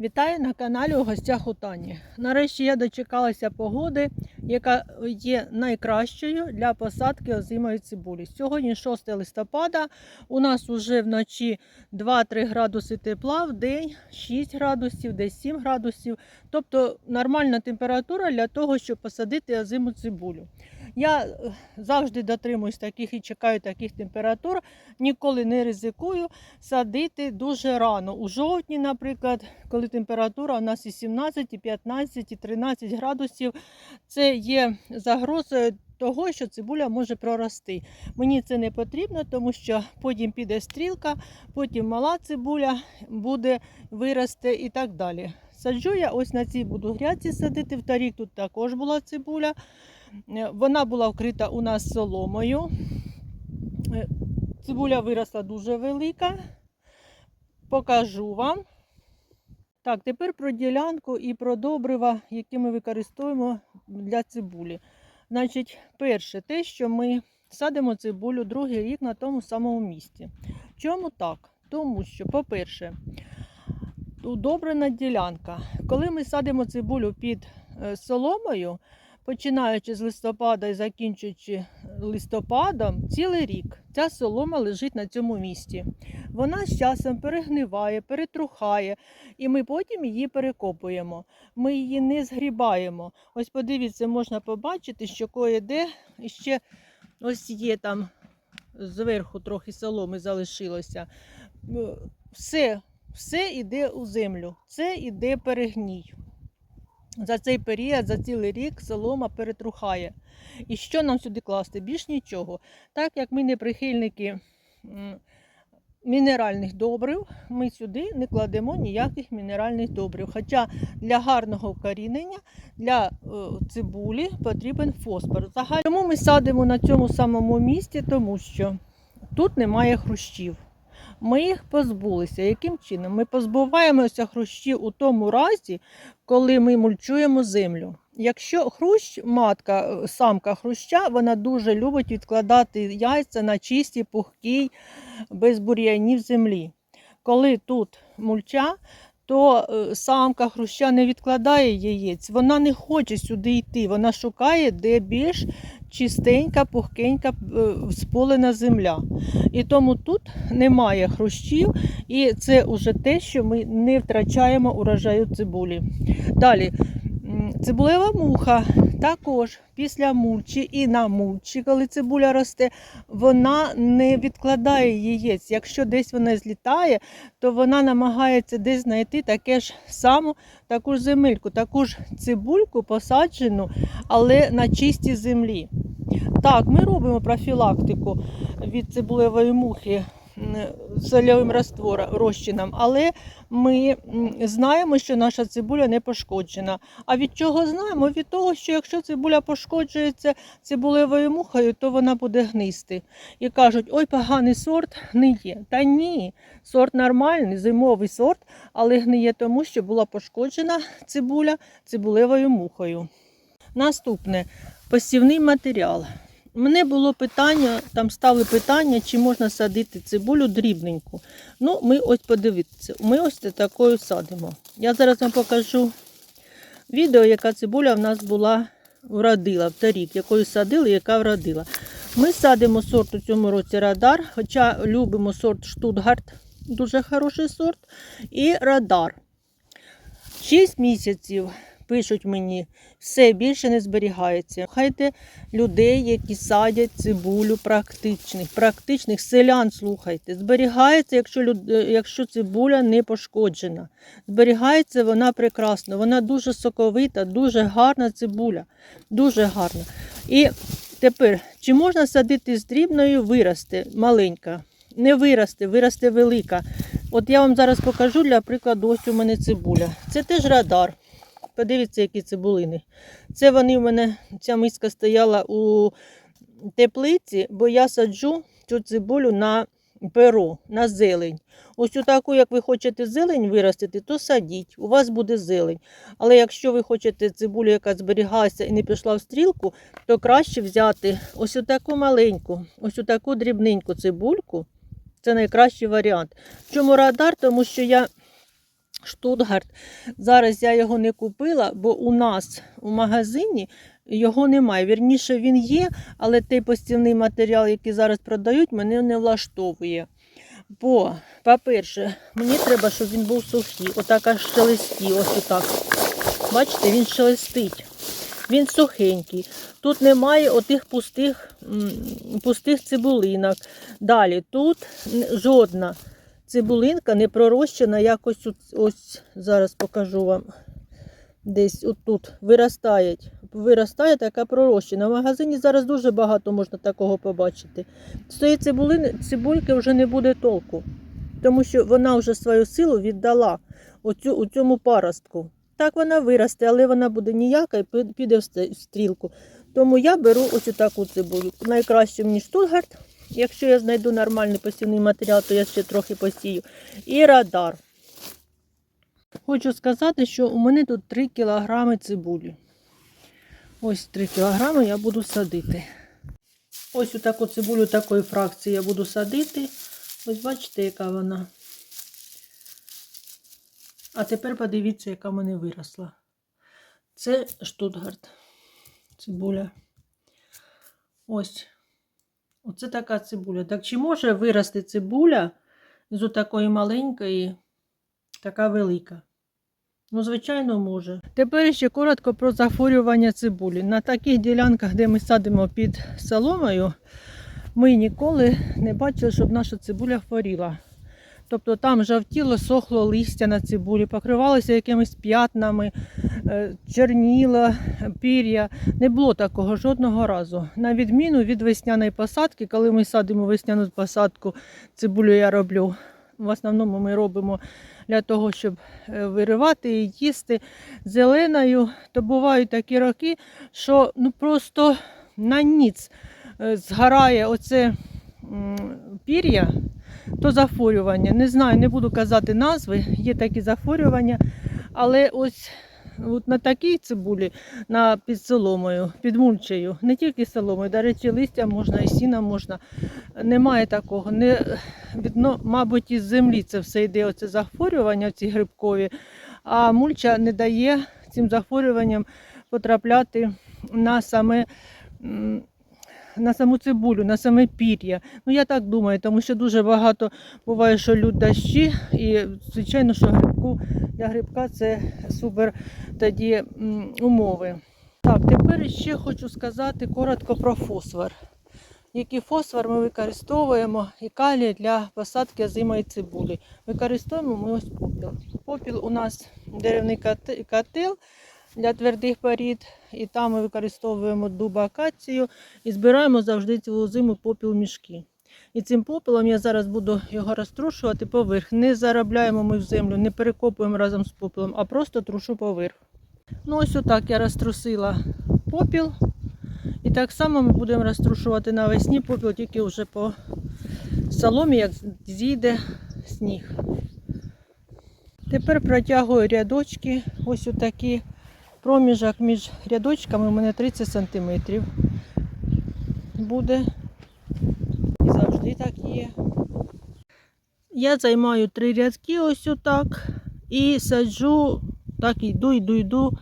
Вітаю на каналі у гостях у Тані. Нарешті я дочекалася погоди, яка є найкращою для посадки озимої цибулі. Сьогодні 6 листопада. У нас вже вночі 2-3 градуси тепла, в день 6 градусів, десь 7 градусів. Тобто нормальна температура для того, щоб посадити озиму цибулю. Я е, завжди дотримуюсь таких і чекаю таких температур, ніколи не ризикую садити дуже рано. У жовтні, наприклад, коли температура у нас і 17, і 15, і 13 градусів, це є загрозою того, що цибуля може прорости. Мені це не потрібно, тому що потім піде стрілка, потім мала цибуля буде виросте і так далі. Саджу я ось на цій буду грядці садити. В торік тут також була цибуля. Е, Вона була вкрита у нас соломою. Е, Цибуля виросла дуже велика. Покажу вам. Так, тепер про ділянку і про добрива, які ми використовуємо для цибулі. Значить, перше, те, що ми садимо цибулю другий рік на тому самому місці. Чому так? Тому що, по-перше, удобрена ділянка. Коли ми садимо цибулю під е, соломою, починаючи з листопада і закінчуючи листопадом, цілий рік ця солома лежить на цьому місці. Вона з часом перегниває, перетрухає, і ми потім її перекопуємо. Ми її не згрібаємо. Ось подивіться, можна побачити, що кое-де ще ось є там зверху трохи соломи залишилося. Е, Все, все йде у землю, це йде перегній. За цей період, за цілий рік солома перетрухає. І що нам сюди класти? Більш нічого. Так як ми не прихильники мінеральних добрив, ми сюди не кладемо ніяких мінеральних добрив. Хоча для гарного вкорінення, для е, цибулі потрібен фосфор. Взагалі, Чому ми садимо на цьому самому місці? Тому що тут немає хрущів. Ми їх позбулися. Яким чином? Ми позбуваємося хрущів у тому разі, коли ми мульчуємо землю. Якщо хрущ, матка, е, самка хруща, вона дуже любить відкладати яйця на чистій, пухкій, без бур'янів землі. Коли тут мульча, то е, самка хруща не відкладає яєць, вона не хоче сюди йти, вона шукає, де більш чистенька, пухкенька, е, сполена земля. І тому тут немає хрущів, і це вже те, що ми не втрачаємо урожаю цибулі. Далі, цибулева муха також після мульчі і на мульчі, коли цибуля росте, вона не відкладає яєць. Якщо десь вона злітає, то вона намагається десь знайти таке ж саму, таку ж земельку, таку ж цибульку посаджену, але на чистій землі. Так, ми робимо профілактику від цибулевої мухи сольовим розчином, але ми знаємо, що наша цибуля не пошкоджена. А від чого знаємо? Від того, що якщо цибуля пошкоджується цибулевою мухою, то вона буде гнисти. І кажуть, ой, поганий сорт гниє. Та ні, сорт нормальний, зимовий сорт, але гниє тому, що була пошкоджена цибуля цибулевою мухою. Наступне посівний матеріал. Мене було питання, там стали питання, чи можна садити цибулю дрібненьку. Ну, ми ось подивіться, ми ось такою садимо. Я зараз вам покажу відео, яка цибуля в нас була вродила в торік, якою садили, яка вродила. Ми садимо сорт у цьому році радар, хоча любимо сорт Штутгарт, дуже хороший сорт, і радар. 6 місяців пишуть мені, все більше не зберігається. Хайте людей, які садять цибулю практичних, практичних селян слухайте. Зберігається, якщо, люд... е, якщо цибуля не пошкоджена. Зберігається вона прекрасно, вона дуже соковита, дуже гарна цибуля. Дуже гарна. І тепер, чи можна садити з дрібною, виросте маленька? Не виросте, виросте велика. От я вам зараз покажу для прикладу, ось у мене цибуля. Це теж радар. Подивіться, які цибулини. Це вони в мене, ця миска стояла у теплиці, бо я саджу цю цибулю на перо, на зелень. Ось таку, як ви хочете зелень виростити, то садіть, у вас буде зелень. Але якщо ви хочете цибулю, яка зберігалася і не пішла в стрілку, то краще взяти ось таку маленьку, ось таку дрібненьку цибульку. Це найкращий варіант. Чому радар? Тому що я Штутгарт. Зараз я його не купила, бо у нас у магазині його немає. Вірніше, він є, але той постільний матеріал, який зараз продають, мене не влаштовує. Бо, по-перше, мені треба, щоб він був сухий. Отак аж шелесті, ось отак. Бачите, він шелестить. Він сухенький. Тут немає отих пустих, пустих цибулинок. Далі тут жодна цибулинка не пророщена якось ось, зараз покажу вам. Десь отут виростає. Виростає така пророщена. В магазині зараз дуже багато можна такого побачити. З цієї цибулини, цибульки вже не буде толку, тому що вона вже свою силу віддала оцю, у цьому паростку. Так вона виросте, але вона буде ніяка і піде в стрілку. Тому я беру ось таку цибулю. Найкраще мені штутгарт. Якщо я знайду нормальний посівний матеріал, то я ще трохи посію. І радар. Хочу сказати, що у мене тут 3 кілограми цибулі. Ось 3 кілограми я буду садити. Ось у таку цибулю такої фракції я буду садити. Ось бачите, яка вона. А тепер подивіться, яка в мене виросла. Це штутгарт. Цибуля. Ось. Оце така цибуля. Так чи може вирости цибуля з такої маленької, така велика? Ну, звичайно, може. Тепер ще коротко про захворювання цибулі. На таких ділянках, де ми садимо під соломою, ми ніколи не бачили, щоб наша цибуля хворіла. Тобто там жовтіло, сохло листя на цибулі, покривалося якимись п'ятнами, е, чорніло, пір'я. Не було такого жодного разу. На відміну від весняної посадки, коли ми садимо весняну посадку, цибулю я роблю. В основному ми робимо для того, щоб е, виривати і їсти зеленою, то бувають такі роки, що ну просто на ніц е, згорає оце пір'я, то захворювання. Не знаю, не буду казати назви, є такі захворювання, але ось от на такій цибулі, на під соломою, під мульчею, не тільки соломою, до речі, листя можна і сіна можна. Немає такого. Не, видно, мабуть, із землі це все йде, оце захворювання, ці грибкові, а мульча не дає цим захворюванням потрапляти на саме. На саму цибулю, на саме пір'я. Ну я так думаю, тому що дуже багато буває, що лють дощі, і звичайно, що грибку для грибка це супер тоді умови. Так, тепер ще хочу сказати коротко про фосфор. Який фосфор ми використовуємо і калій для посадки озимої цибулі. Використовуємо ми ось попіл. Попіл у нас деревний котел для твердих порід, і там ми використовуємо дуб акацію і збираємо завжди цілу зиму попіл мішки. І цим попелом я зараз буду його розтрушувати поверх. Не заробляємо ми в землю, не перекопуємо разом з попелом, а просто трушу поверх. Ну ось отак я розтрусила попіл. І так само ми будемо розтрушувати навесні попіл тільки вже по соломі, як зійде сніг. Тепер протягую рядочки. Ось отакі проміжок між рядочками у мене 30 см буде. І завжди так є. Я займаю три рядки ось отак. І саджу, так йду, йду, йду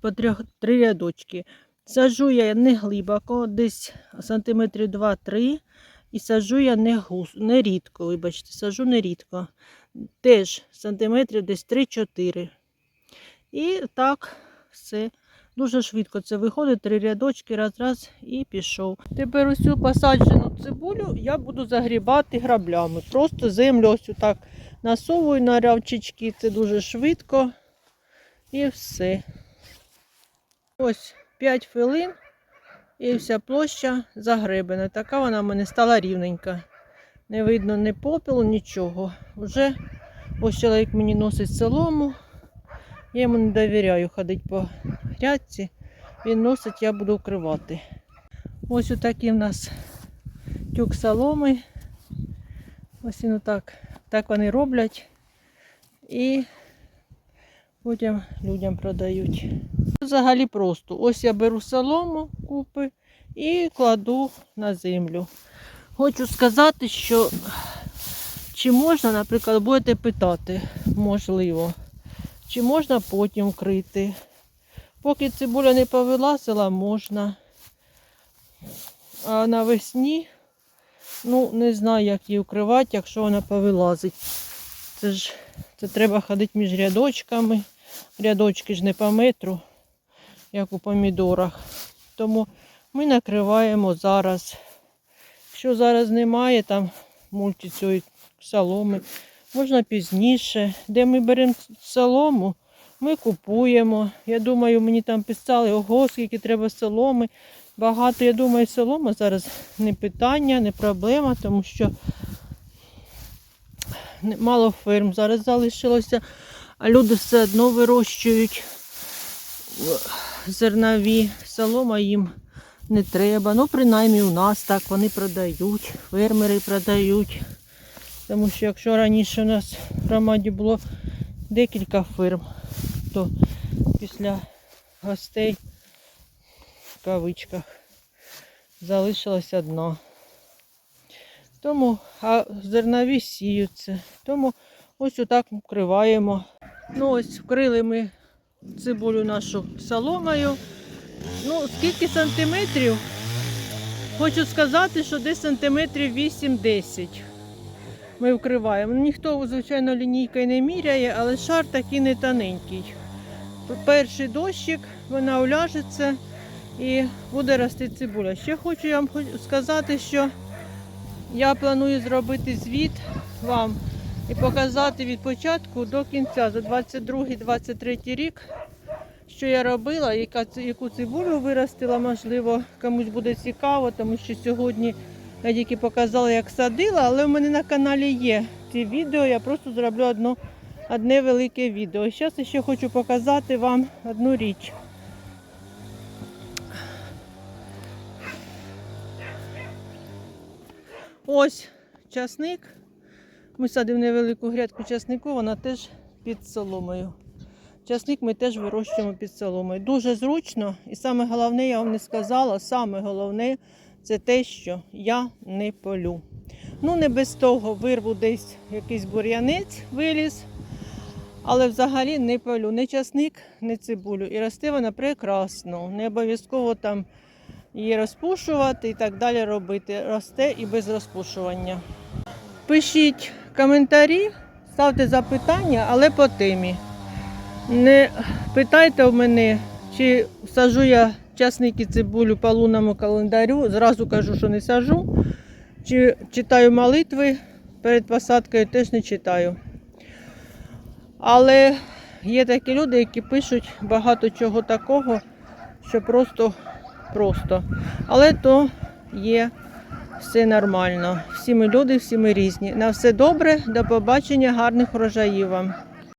по трьох, три рядочки. Саджу я не глибоко, десь сантиметрів 2-3. І саджу я не, гус, не рідко, вибачте, саджу не рідко. Теж сантиметрів десь 3-4. І так все. Дуже швидко це виходить, три рядочки, раз, раз і пішов. Тепер усю посаджену цибулю я буду загрібати граблями. Просто землю ось так насовую на рявчички, це дуже швидко. І все. Ось 5 хвилин і вся площа загребена. Така вона в мене стала рівненька. Не видно ні попелу, нічого. Вже ось чоловік мені носить солому. Я йому не довіряю ходити по грядці. Він носить, я буду вкривати. Ось отакий в нас тюк соломи. Ось він отак. Так вони роблять. І потім людям продають. Взагалі просто. Ось я беру солому купи і кладу на землю. Хочу сказати, що чи можна, наприклад, будете питати, можливо. Чи можна потім вкрити. Поки цибуля не повилазила, можна. А навесні, ну, не знаю, як її вкривати, якщо вона повилазить. Це ж це треба ходити між рядочками. Рядочки ж не по метру, як у помідорах. Тому ми накриваємо зараз. Якщо зараз немає там мульті цієї соломи, можна пізніше. Де ми беремо солому, ми купуємо. Я думаю, мені там писали, ого, скільки треба соломи. Багато, я думаю, солома зараз не питання, не проблема, тому що мало ферм зараз залишилося, а люди все одно вирощують зернові. Солома їм не треба. Ну, принаймні у нас так вони продають, фермери продають. Тому що якщо раніше у нас в громаді було декілька ферм, то після гостей в кавичках залишилась одна. Тому а зернові сіються. Тому ось отак вкриваємо. Ну ось вкрили ми цибулю нашу соломою. Ну, скільки сантиметрів? Хочу сказати, що десь сантиметрів 8-10 ми вкриваємо. Ніхто, звичайно, лінійкою не міряє, але шар такий не тоненький. Перший дощик, вона уляжеться і буде рости цибуля. Ще хочу вам сказати, що я планую зробити звіт вам і показати від початку до кінця за 22-23 рік, що я робила, яку цибулю виростила, можливо, комусь буде цікаво, тому що сьогодні я тільки показала, як садила, але в мене на каналі є ці відео, я просто зроблю одно, одне велике відео. Зараз ще хочу показати вам одну річ. Ось часник. Ми садимо невелику грядку часнику, вона теж під соломою. Часник ми теж вирощуємо під соломою. Дуже зручно. І саме головне, я вам не сказала, саме головне це те, що я не полю. Ну, не без того вирву десь якийсь бур'янець виліз, але взагалі не полю. Не часник, не цибулю. І росте вона прекрасно. Не обов'язково там її розпушувати і так далі робити. Росте і без розпушування. Пишіть коментарі, ставте запитання, але по темі. Не питайте в мене, чи сажу я часник і цибулю по лунному календарю. Зразу кажу, що не сажу. Чи читаю молитви перед посадкою, теж не читаю. Але є такі люди, які пишуть багато чого такого, що просто просто. Але то є все нормально. Всі ми люди, всі ми різні. На все добре, до побачення, гарних врожаїв вам.